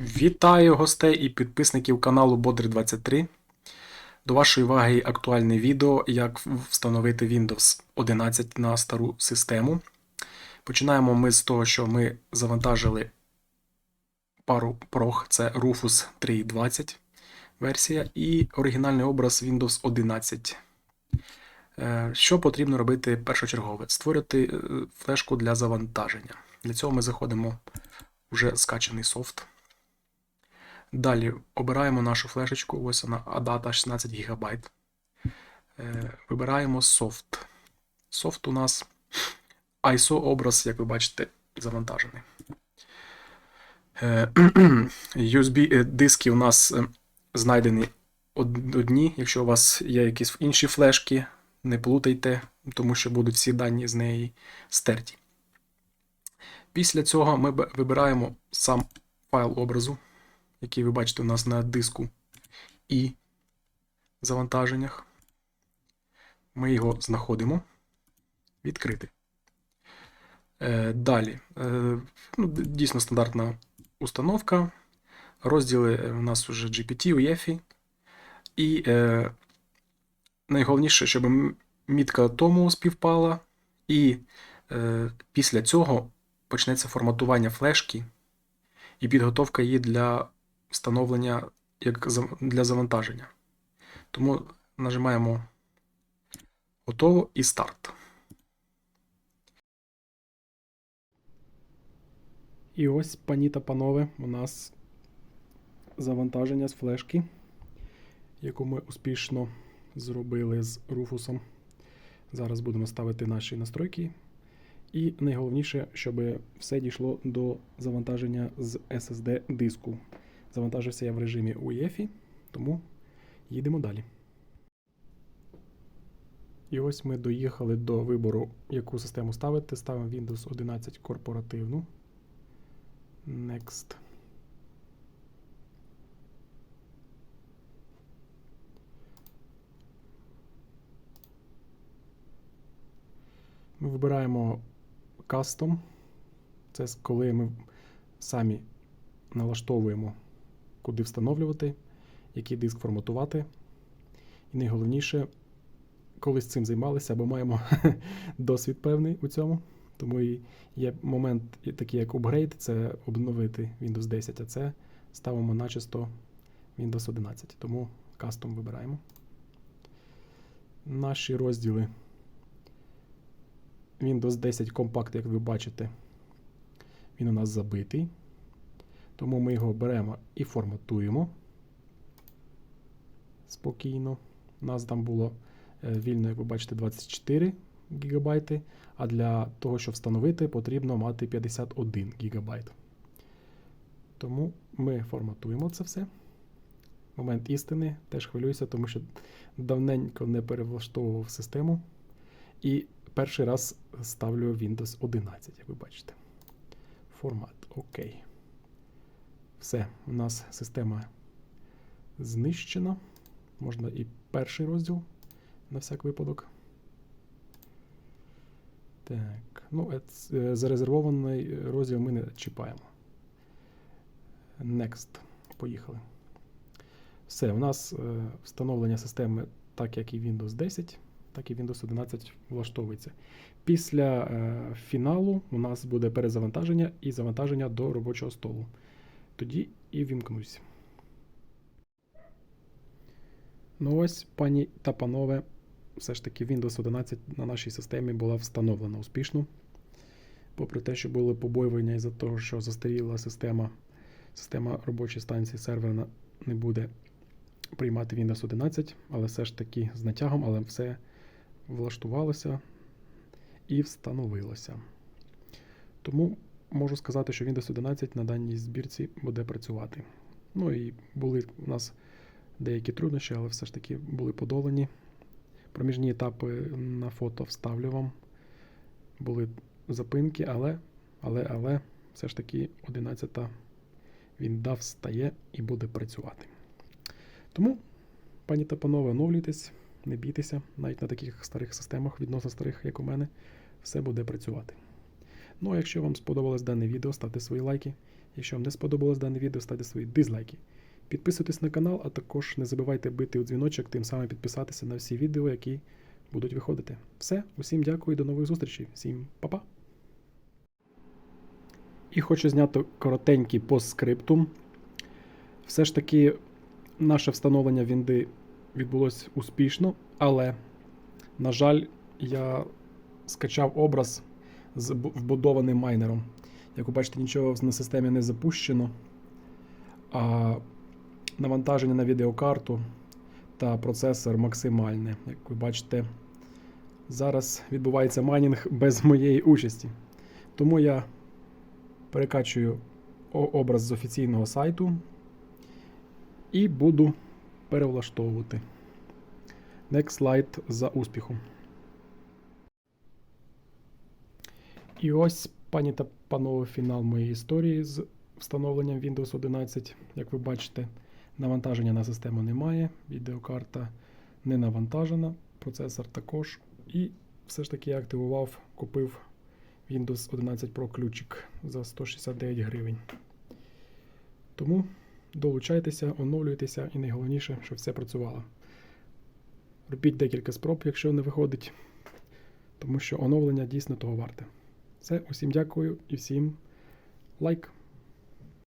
Вітаю гостей і підписників каналу Бодрий23. До вашої уваги актуальне відео, як встановити Windows 11 на стару систему. Починаємо ми з того, що ми завантажили пару прог, це Rufus 3.20 версія і оригінальний образ Windows 11. Е, Що потрібно робити першочергове? Створити е, флешку для завантаження. Для цього ми заходимо в вже скачаний софт. Далі обираємо нашу флешечку, ось вона ADATA 16 ГБ. Е, Вибираємо софт. Софт у нас ISO образ, як ви бачите, завантажений. Е, USB е, диски у нас знайдені одні. Якщо у вас є якісь інші флешки, не плутайте, тому що будуть всі дані з неї стерті. Після цього ми вибираємо сам файл образу, який ви бачите у нас на диску і завантаженнях. Ми його знаходимо. Відкрити. Е, Далі. Е, ну, дійсно стандартна установка. Розділи е, у нас вже GPT, UEFI. І е, найголовніше, щоб мітка тому співпала. І е, після цього почнеться форматування флешки і підготовка її для встановлення як для завантаження. Тому нажимаємо готово і старт. І ось, пані та панове, у нас завантаження з флешки, яку ми успішно зробили з руфусом. Зараз будемо ставити наші настройки. І найголовніше, щоб все дійшло до завантаження з SSD диску. Завантажився я в режимі UEFI, тому їдемо далі. І ось ми доїхали до вибору, яку систему ставити. Ставимо Windows 11 корпоративну. Next. Ми вибираємо Custom. Це коли ми самі налаштовуємо, куди встановлювати, який диск форматувати. І найголовніше, колись цим займалися, або маємо досвід певний у цьому. Тому і є момент такий, як upgrade, це обновити Windows 10, а це ставимо начисто Windows 11. Тому Custom вибираємо. Наші розділи Windows 10 Compact, як ви бачите, він у нас забитий. Тому ми його беремо і форматуємо спокійно. У нас там було е, вільно, як ви бачите, 24 ГБ, а для того, щоб встановити, потрібно мати 51 ГБ. Тому ми форматуємо це все. Момент істини теж хвилююся, тому що давненько не перевлаштовував систему. І перший раз ставлю Windows 11, як ви бачите. Формат. Окей. Все, у нас система знищена. Можна і перший розділ на всяк випадок. Так, ну, е, е, зарезервований розділ ми не чіпаємо. Next. Поїхали. Все, у нас е, встановлення системи, так як і Windows 10, так і Windows 11 влаштовується. Після фіналу у нас буде перезавантаження і завантаження до робочого столу. Тоді і вімкнусь. Ну ось, пані та панове, все ж таки Windows 11 на нашій системі була встановлена успішно. Попри те, що були побоювання із-за того, що застаріла система, система робочої станції серверна не буде приймати Windows 11, але все ж таки з натягом, але все влаштувалося і встановилося. Тому можу сказати, що Windows 11 на даній збірці буде працювати. Ну і були у нас деякі труднощі, але все ж таки були подолані. Проміжні етапи на фото вставлю вам. Були запинки, але, але, але все ж таки 11 він дав встає і буде працювати. Тому, пані та панове, оновлюйтесь, не бійтеся, навіть на таких старих системах, відносно старих, як у мене, все буде працювати. Ну а якщо вам сподобалось дане відео, ставте свої лайки, Якщо вам не сподобалось дане відео, ставте свої дизлайки. Підписуйтесь на канал, а також не забувайте бити у дзвіночок, тим самим підписатися на всі відео, які будуть виходити. Все, усім дякую і до нових зустрічей. Всім па-па! І хочу зняти коротенький постскриптум. Все ж таки, наше встановлення Вінди відбулось успішно, але, на жаль, я скачав образ з вбудованим майнером. Як ви бачите, нічого на системі не запущено, а навантаження на відеокарту та процесор максимальне. Як ви бачите, зараз відбувається майнінг без моєї участі. Тому я перекачую образ з офіційного сайту і буду перевлаштовувати. Next slide за успіхом. І ось, пані та панове, фінал моєї історії з встановленням Windows 11. Як ви бачите, навантаження на систему немає, відеокарта не навантажена, процесор також. І все ж таки я активував, купив Windows 11 Pro ключик за 169 гривень. Тому долучайтеся, оновлюйтеся і найголовніше, щоб все працювало. Робіть декілька спроб, якщо не виходить, тому що оновлення дійсно того варте. Все, усім дякую і всім лайк.